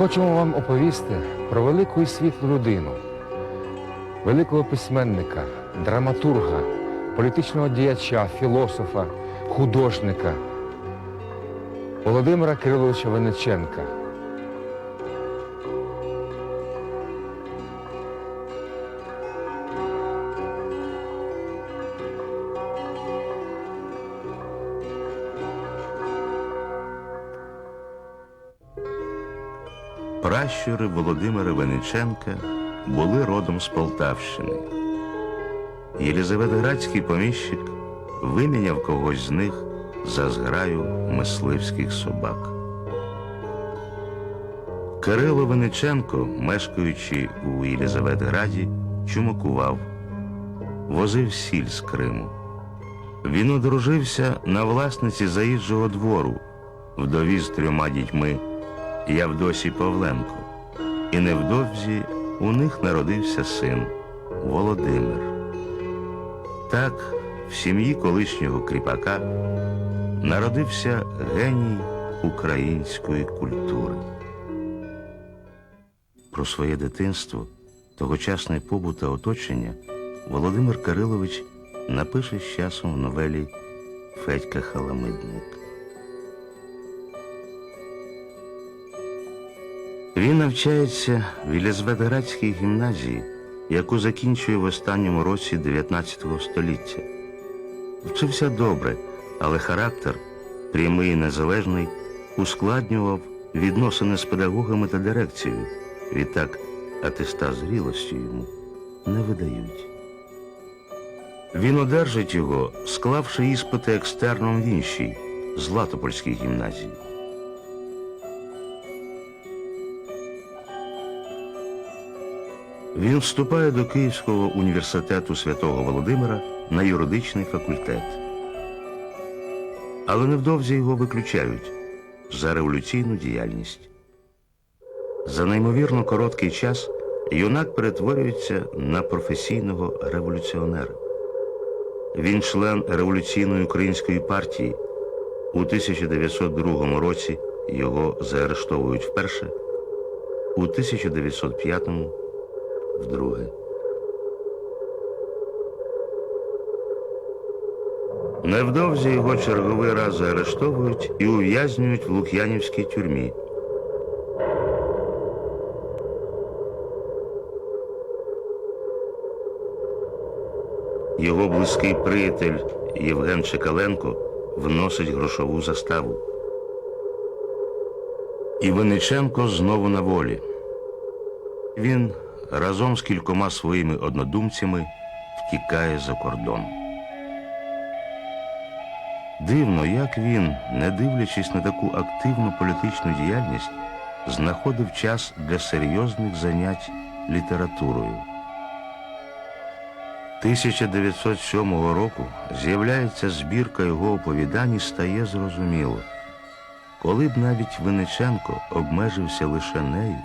Хочемо вам оповісти про велику і світлу людину, великого письменника, драматурга, політичного діяча, філософа, художника Володимира Кириловича Вениченка. Пращури Володимира Вениченка були родом з Полтавщини. Єлізаветградський поміщик виміняв когось з них за зграю мисливських собак. Кирило Вениченко, мешкаючи у Єлізаветграді, чумакував, возив сіль з Криму. Він одружився на власниці заїжджого двору, вдові з трьома дітьми Явдосі Павленко. І невдовзі у них народився син Володимир. Так, в сім'ї колишнього кріпака народився геній української культури. Про своє дитинство, тогочасний побут та оточення Володимир Кирилович напише з часом в новелі Федька Халамидник. Він навчається в Єлізаветградській гімназії, яку закінчує в останньому році 19 століття. Вчився добре, але характер, прямий і незалежний, ускладнював відносини з педагогами та дирекцією. Відтак атеста зрілості йому не видають. Він одержить його, склавши іспити екстерном в іншій, Златопольській гімназії. Він вступає до Київського університету святого Володимира на юридичний факультет. Але невдовзі його виключають за революційну діяльність. За неймовірно короткий час юнак перетворюється на професійного революціонера. Він член революційної української партії. У 1902 році його заарештовують вперше, у 1905 вдруге. Невдовзі його черговий раз заарештовують і ув'язнюють в Лук'янівській тюрмі. Його близький приятель Євген Чекаленко вносить грошову заставу. І Винниченко знову на волі. Він разом з кількома своїми однодумцями втікає за кордон. Дивно, як він, не дивлячись на таку активну політичну діяльність, знаходив час для серйозних занять літературою. 1907 року з'являється збірка його оповідань і стає зрозуміло. Коли б навіть Винниченко обмежився лише нею,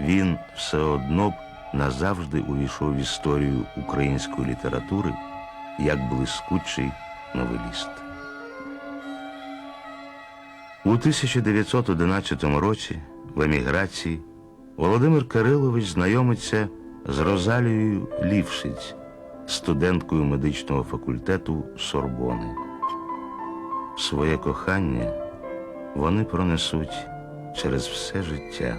він все одно б назавжди увійшов в історію української літератури як блискучий новеліст. У 1911 році в еміграції Володимир Кирилович знайомиться з Розалією Лівшиць, студенткою медичного факультету Сорбони. Своє кохання вони пронесуть через все життя.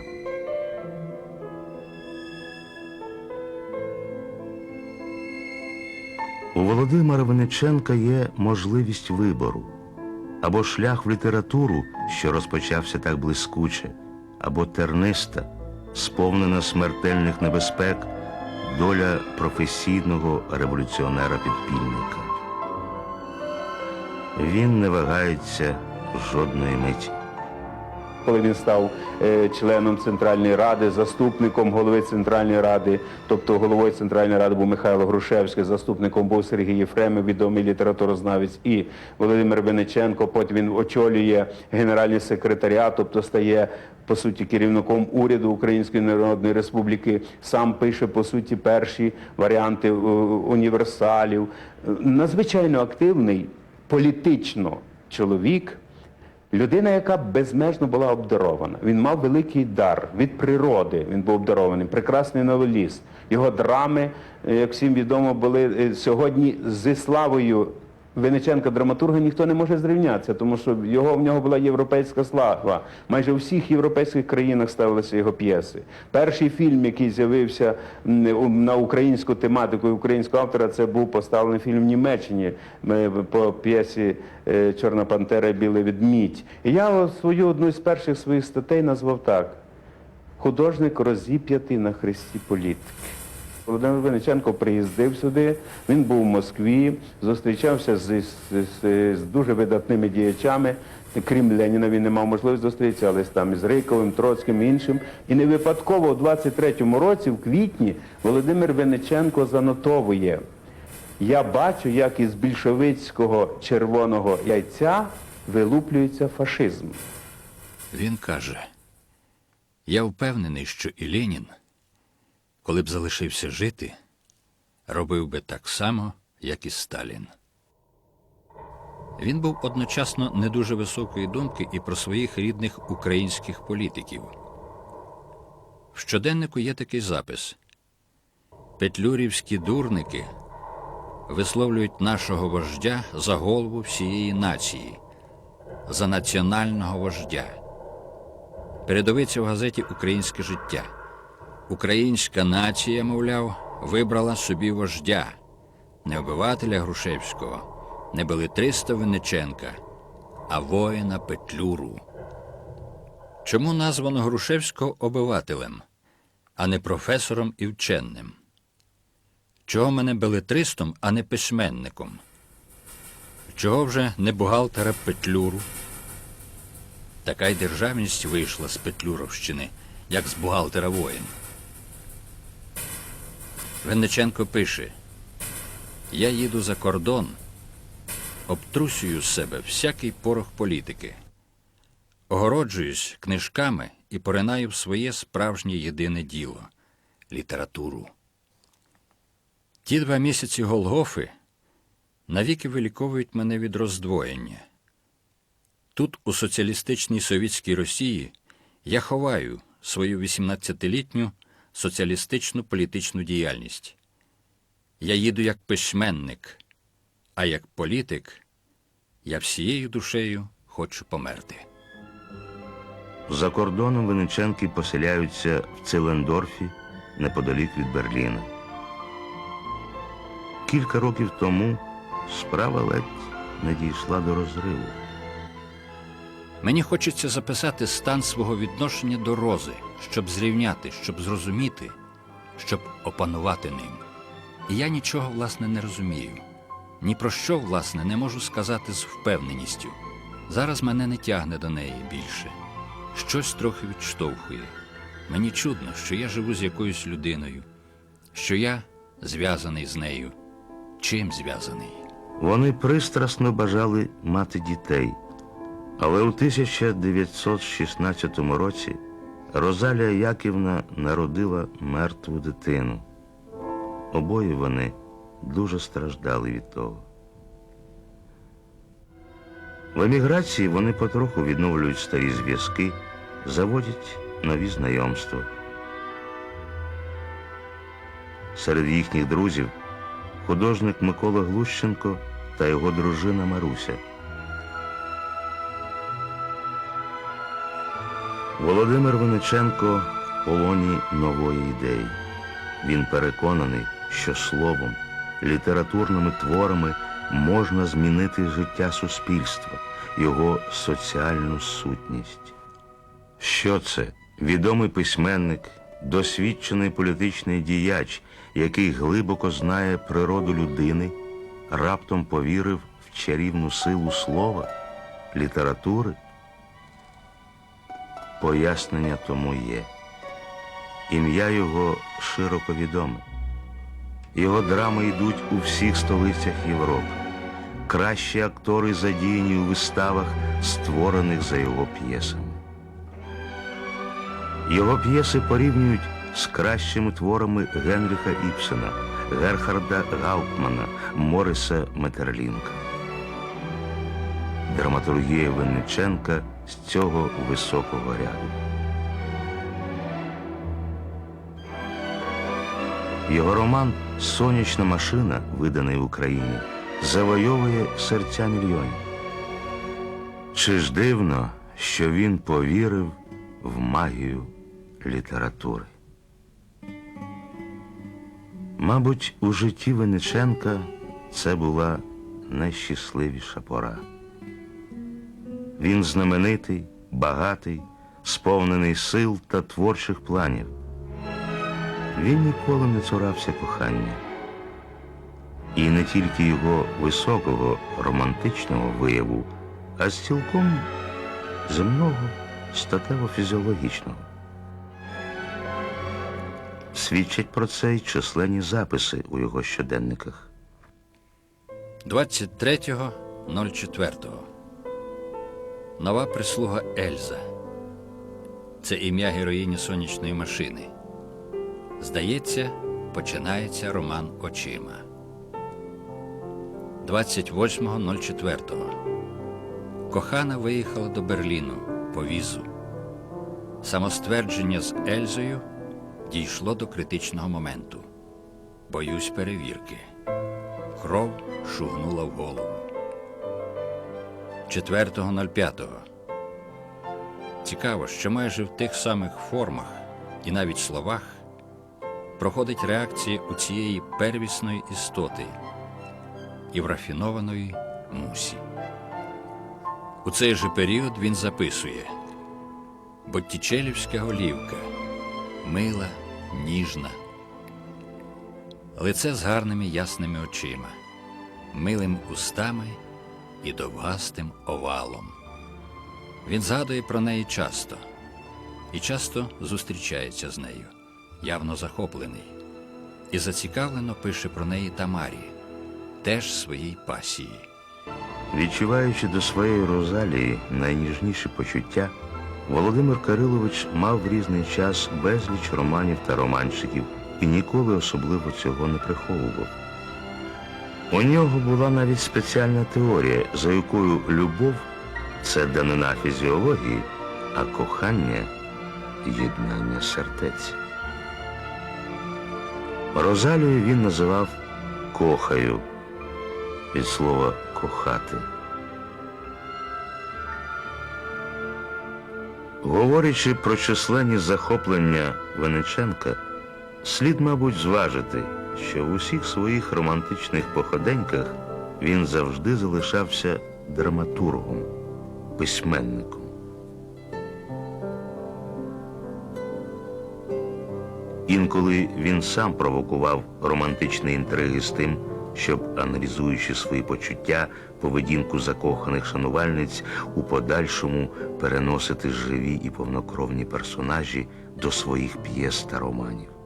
Володимира Винниченка є можливість вибору або шлях в літературу, що розпочався так блискуче, або терниста, сповнена смертельних небезпек, доля професійного революціонера-підпільника. Він не вагається жодної миті. Коли він став е, членом Центральної ради, заступником голови Центральної ради, тобто головою Центральної ради був Михайло Грушевський, заступником був Сергій Єфремов, відомий літературознавець, і Володимир Вениченко. Потім він очолює генеральний секретаріат, тобто стає по суті керівником уряду Української Народної Республіки. Сам пише по суті перші варіанти е, універсалів. Надзвичайно активний політично чоловік Людина, яка безмежно була обдарована. Він мав великий дар від природи. Він був обдарований, прекрасний новеліст. Його драми, е, як всім відомо, були е, сьогодні зі славою Винниченка драматурга ніхто не може зрівнятися, тому що його в нього була європейська слава. Майже у всіх європейських країнах ставилися його п'єси. Перший фільм, який з'явився на українську тематику і українського автора, це був поставлений фільм в Німеччині по п'єсі е, Чорна пантера, Білий ведмідь. І я свою одну з перших своїх статей назвав так: художник розіп'ятий на хресті політики. Володимир Винниченко приїздив сюди, він був в Москві, зустрічався з, з, з, з дуже видатними діячами. Крім Леніна, він не мав можливості зустрітися, але там із Риковим, Троцьким, іншим. І не випадково у 23-му році, в квітні, Володимир Винниченко занотовує. Я бачу, як із більшовицького червоного яйця вилуплюється фашизм. Він каже: Я впевнений, що і Ленін, коли б залишився жити, робив би так само, як і Сталін. Він був одночасно не дуже високої думки і про своїх рідних українських політиків. В щоденнику є такий запис: Петлюрівські дурники висловлюють нашого вождя за голову всієї нації, за національного вождя. Передовиця в газеті Українське життя. Українська нація, мовляв, вибрала собі вождя, не обивателя Грушевського, не Белитриста Винниченка, а воїна Петлюру. Чому названо Грушевського обивателем, а не професором і вченим? Чого мене белетристом, а не письменником? Чого вже не бухгалтера Петлюру? Така й державність вийшла з Петлюровщини, як з бухгалтера воїн. Винниченко пише: Я їду за кордон, обтрусюю з себе всякий порох політики, огороджуюсь книжками і поринаю в своє справжнє єдине діло літературу. Ті два місяці Голгофи навіки виліковують мене від роздвоєння. Тут, у соціалістичній совітській Росії, я ховаю свою 18-літню соціалістичну політичну діяльність. Я їду як письменник, а як політик я всією душею хочу померти. За кордоном Винниченки поселяються в Целендорфі неподалік від Берліна. Кілька років тому справа ледь не дійшла до розриву. Мені хочеться записати стан свого відношення до рози, щоб зрівняти, щоб зрозуміти, щоб опанувати ним. І я нічого, власне, не розумію. Ні про що, власне, не можу сказати з впевненістю. Зараз мене не тягне до неї більше. Щось трохи відштовхує. Мені чудно, що я живу з якоюсь людиною, що я зв'язаний з нею. Чим зв'язаний? Вони пристрасно бажали мати дітей. Але у 1916 році Розалія Яківна народила мертву дитину. Обоє вони дуже страждали від того. В еміграції вони потроху відновлюють старі зв'язки, заводять нові знайомства. Серед їхніх друзів художник Микола Глущенко та його дружина Маруся. Володимир Винниченко в полоні нової ідеї. Він переконаний, що словом, літературними творами можна змінити життя суспільства, його соціальну сутність. Що це? Відомий письменник, досвідчений політичний діяч, який глибоко знає природу людини, раптом повірив в чарівну силу слова, літератури. Пояснення тому є. Ім'я його широко відоме. Його драми йдуть у всіх столицях Європи. Кращі актори задіяні у виставах, створених за його п'єсами. Його п'єси порівнюють з кращими творами Генріха Іпсена, Герхарда Гауптмана, Мориса Метерлінка. драматургія Винниченка з цього високого ряду. Його роман Сонячна машина, виданий в Україні, завойовує серця мільйонів. Чи ж дивно, що він повірив в магію літератури? Мабуть, у житті Винниченка це була найщасливіша пора. Він знаменитий, багатий, сповнений сил та творчих планів. Він ніколи не цурався кохання. І не тільки його високого романтичного вияву, а з цілком земного статево-фізіологічного. Свідчать про це й численні записи у його щоденниках. 23.04. Нова прислуга Ельза. Це ім'я героїні сонячної машини. Здається, починається роман очима. 28.04. Кохана виїхала до Берліну по візу. Самоствердження з Ельзою дійшло до критичного моменту. Боюсь перевірки. Кров шугнула в голову. 4.05. Цікаво, що майже в тих самих формах і навіть словах проходить реакція у цієї первісної істоти і в рафінованої мусі. У цей же період він записує Боттічелівська голівка, мила, ніжна, лице з гарними ясними очима, милим устами і довгастим овалом. Він згадує про неї часто і часто зустрічається з нею, явно захоплений, і зацікавлено пише про неї Тамарі, теж своїй пасії. Відчуваючи до своєї Розалії найніжніші почуття, Володимир Кирилович мав в різний час безліч романів та романчиків і ніколи особливо цього не приховував. У нього була навіть спеціальна теорія, за якою любов це данина фізіології, а кохання єднання сердець. Розалію він називав кохаю від слова кохати. Говорячи про численні захоплення Вениченка, слід, мабуть, зважити, що в усіх своїх романтичних походеньках він завжди залишався драматургом, письменником. Інколи він сам провокував романтичні інтриги з тим, щоб, аналізуючи свої почуття, поведінку закоханих шанувальниць, у подальшому переносити живі і повнокровні персонажі до своїх п'єс та романів.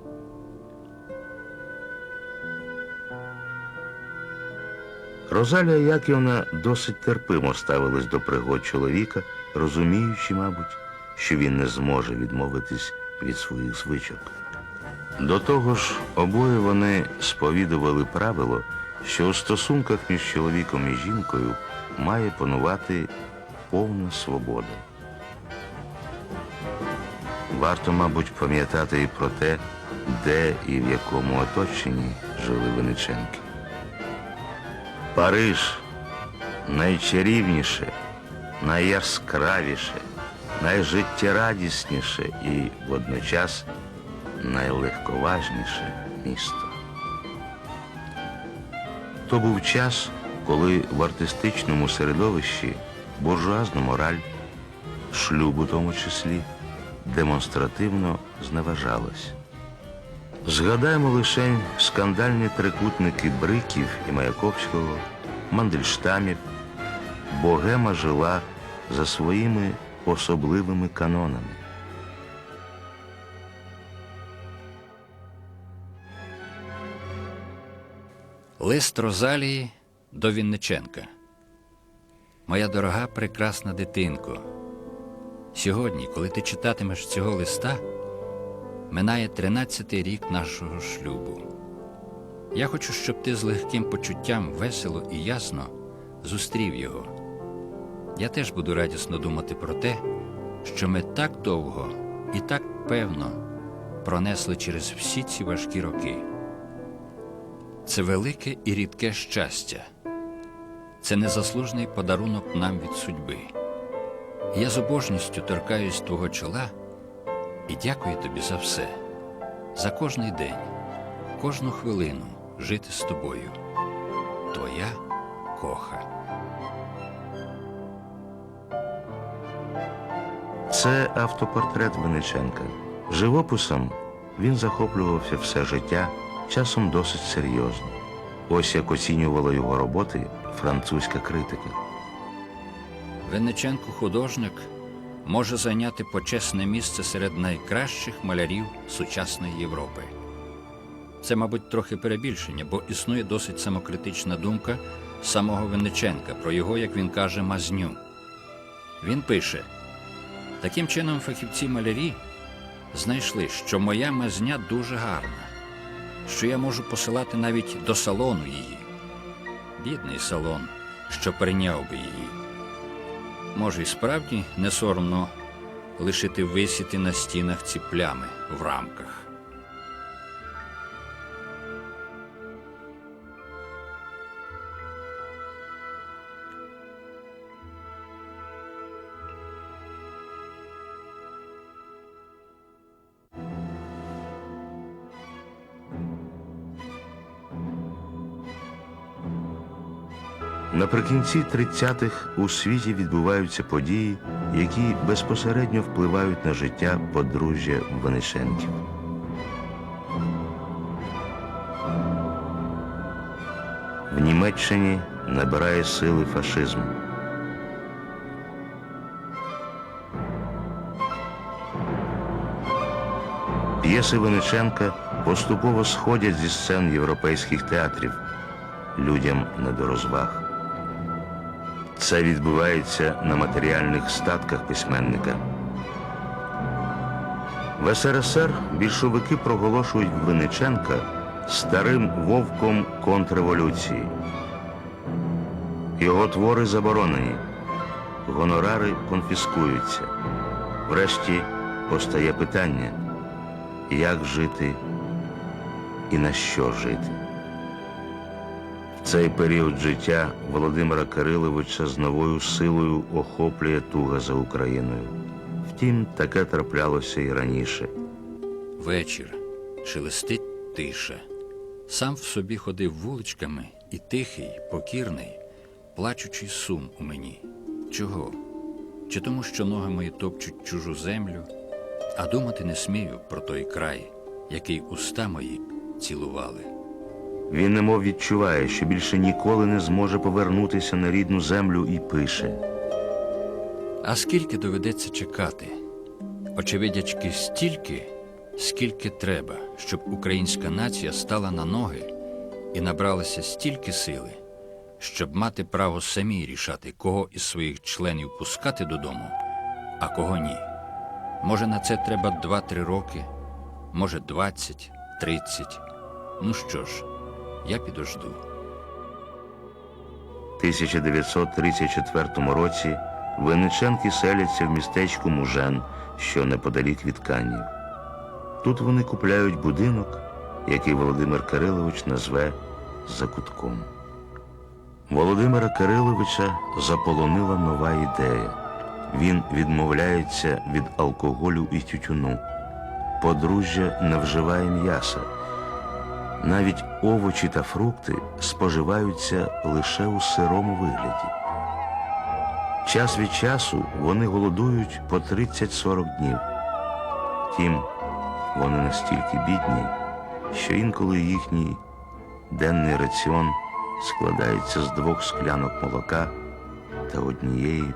Розалія Яківна досить терпимо ставилась до пригод чоловіка, розуміючи, мабуть, що він не зможе відмовитись від своїх звичок. До того ж, обоє вони сповідували правило, що у стосунках між чоловіком і жінкою має панувати повна свобода. Варто, мабуть, пам'ятати і про те, де і в якому оточенні жили Винниченки. Париж найчарівніше, найяскравіше, найжиттєрадісніше і водночас найлегковажніше місто. То був час, коли в артистичному середовищі буржуазна мораль, шлюб у тому числі, демонстративно зневажалась. Згадаємо лише скандальні трикутники Бриків і Маяковського, Мандельштамів. Богема жила за своїми особливими канонами. Лист Розалії до Вінниченка. Моя дорога прекрасна дитинко. Сьогодні, коли ти читатимеш цього листа, минає тринадцятий рік нашого шлюбу. Я хочу, щоб ти з легким почуттям весело і ясно зустрів його. Я теж буду радісно думати про те, що ми так довго і так певно пронесли через всі ці важкі роки. Це велике і рідке щастя. Це незаслужений подарунок нам від судьби. Я з обожністю торкаюсь твого чола і дякую тобі за все, за кожний день, кожну хвилину жити з тобою. Твоя коха. Це автопортрет Винниченка. Живописом він захоплювався все життя, часом досить серйозно. Ось як оцінювала його роботи французька критика. Винниченко художник може зайняти почесне місце серед найкращих малярів сучасної Європи. Це, мабуть, трохи перебільшення, бо існує досить самокритична думка самого Винниченка про його, як він каже, мазню. Він пише: таким чином фахівці малярі знайшли, що моя мазня дуже гарна, що я можу посилати навіть до салону її. Бідний салон, що прийняв би її. Може, і справді не соромно лишити висіти на стінах ці плями в рамках. Наприкінці 30-х у світі відбуваються події, які безпосередньо впливають на життя подружжя Венешенків. В Німеччині набирає сили фашизм. П'єси Вениченка поступово сходять зі сцен європейських театрів людям не до розваг. Це відбувається на матеріальних статках письменника. В СРСР більшовики проголошують Винниченка старим вовком контрреволюції. Його твори заборонені, гонорари конфіскуються. Врешті постає питання, як жити і на що жити. Цей період життя Володимира Кириловича з новою силою охоплює туга за Україною. Втім, таке траплялося і раніше. Вечір шелестить тиша. Сам в собі ходив вуличками і тихий, покірний, плачучий сум у мені. Чого? Чи тому, що ноги мої топчуть чужу землю, а думати не смію про той край, який уста мої цілували. Він немов відчуває, що більше ніколи не зможе повернутися на рідну землю і пише. А скільки доведеться чекати? Очевидячки, стільки, скільки треба, щоб українська нація стала на ноги і набралася стільки сили, щоб мати право самі рішати, кого із своїх членів пускати додому, а кого ні. Може, на це треба два-три роки, може, двадцять, тридцять. Ну що ж, я підожду. 1934 році Винниченки селяться в містечку Мужен, що неподалік від Канів. Тут вони купляють будинок, який Володимир Кирилович назве закутком. Володимира Кириловича заполонила нова ідея. Він відмовляється від алкоголю і тютюну. Подружжя не вживає м'яса. Навіть овочі та фрукти споживаються лише у сирому вигляді. Час від часу вони голодують по 30-40 днів. Втім, вони настільки бідні, що інколи їхній денний раціон складається з двох склянок молока та однієї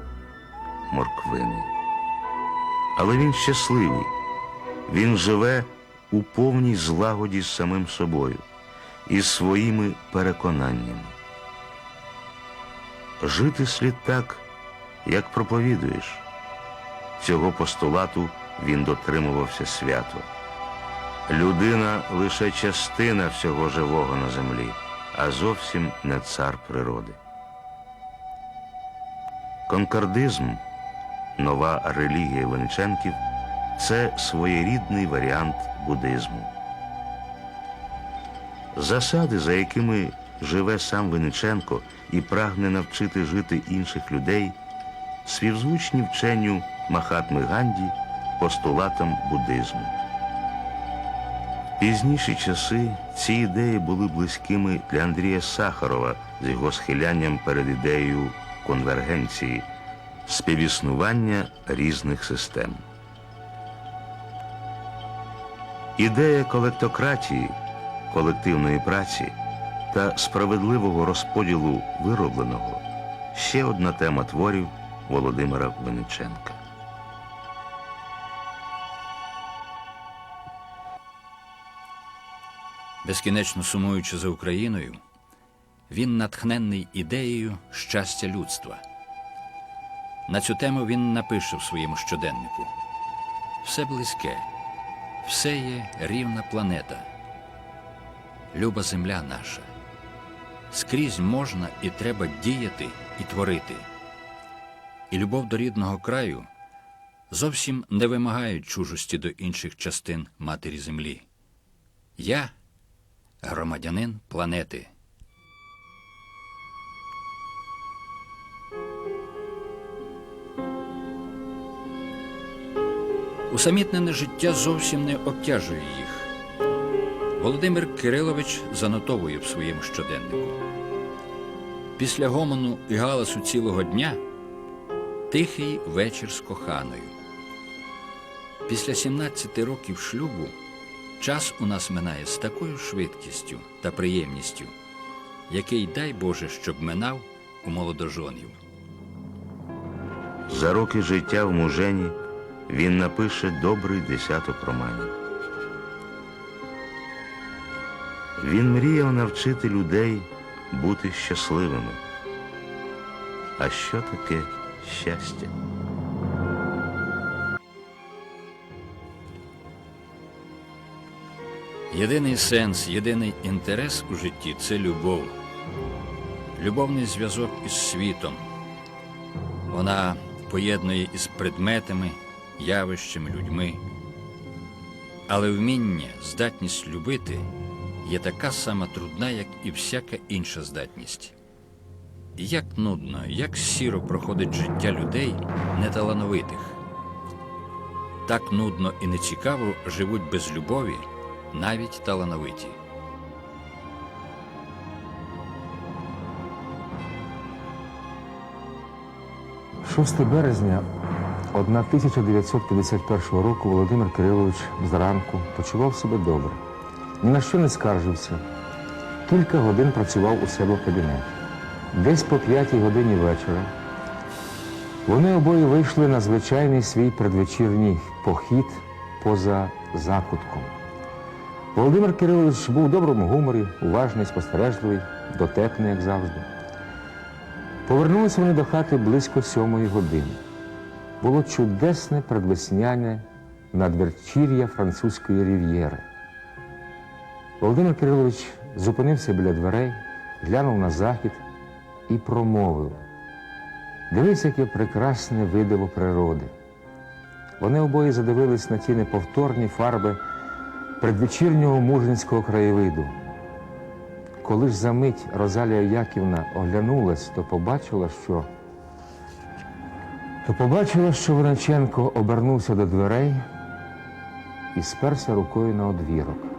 морквини. Але він щасливий. Він живе у повній злагоді з самим собою і своїми переконаннями. Жити слід так, як проповідуєш. Цього постулату він дотримувався свято. Людина лише частина всього живого на землі, а зовсім не цар природи. Конкордизм, нова релігія Вениченків, це своєрідний варіант буддизму. Засади, за якими живе сам Винниченко і прагне навчити жити інших людей, співзвучні вченню Махатми Ганді постулатам буддизму. Пізніші часи ці ідеї були близькими для Андрія Сахарова з його схилянням перед ідеєю конвергенції, співіснування різних систем. Ідея колектократії, колективної праці та справедливого розподілу виробленого ще одна тема творів Володимира Винниченка. Безкінечно сумуючи за Україною, він натхненний ідеєю щастя людства. На цю тему він напише в своєму щоденнику: все близьке, все є рівна планета, люба земля наша. Скрізь можна і треба діяти і творити. І любов до рідного краю зовсім не вимагає чужості до інших частин матері землі. Я громадянин планети. Усамітнене життя зовсім не обтяжує їх. Володимир Кирилович занотовує в своєму щоденнику. Після гомону і галасу цілого дня тихий вечір з коханою. Після 17 років шлюбу час у нас минає з такою швидкістю та приємністю, який дай Боже, щоб минав у молодожонів. За роки життя в мужені він напише добрий десяток романів. Він мріяв навчити людей бути щасливими. А що таке щастя? Єдиний сенс, єдиний інтерес у житті це любов, любовний зв'язок із світом. Вона поєднує із предметами, явищами, людьми. Але вміння, здатність любити є така сама трудна, як і всяка інша здатність. Як нудно, як сіро проходить життя людей неталановитих. Так нудно і нецікаво живуть без любові навіть талановиті. – 6 березня 1951 року Володимир Кирилович зранку почував себе добре. Ні на що не скаржився. Кілька годин працював у себе в кабінеті. Десь по п'ятій годині вечора вони обоє вийшли на звичайний свій предвечірній похід поза закутком. Володимир Кирилович був у доброму гуморі, уважний, спостережливий, дотепний, як завжди. Повернулися вони до хати близько сьомої години. Було чудесне предвесняне надвечір'я французької рів'єри. Володимир Кирилович зупинився біля дверей, глянув на захід і промовив. Дивись, яке прекрасне видиво природи. Вони обоє задивились на ті неповторні фарби предвечірнього мужницького краєвиду. Коли ж за мить Розалія Яківна оглянулась, то побачила, що то побачила, що Виниченко обернувся до дверей і сперся рукою на одвірок.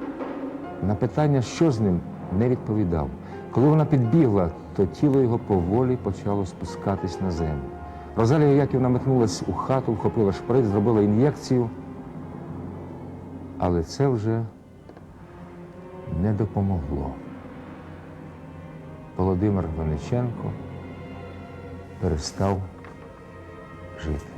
На питання, що з ним, не відповідав. Коли вона підбігла, то тіло його поволі почало спускатись на землю. Розалія Яківна метнулась у хату, вхопила шприц, зробила ін'єкцію. Але це вже не допомогло. Володимир Винниченко перестав жити.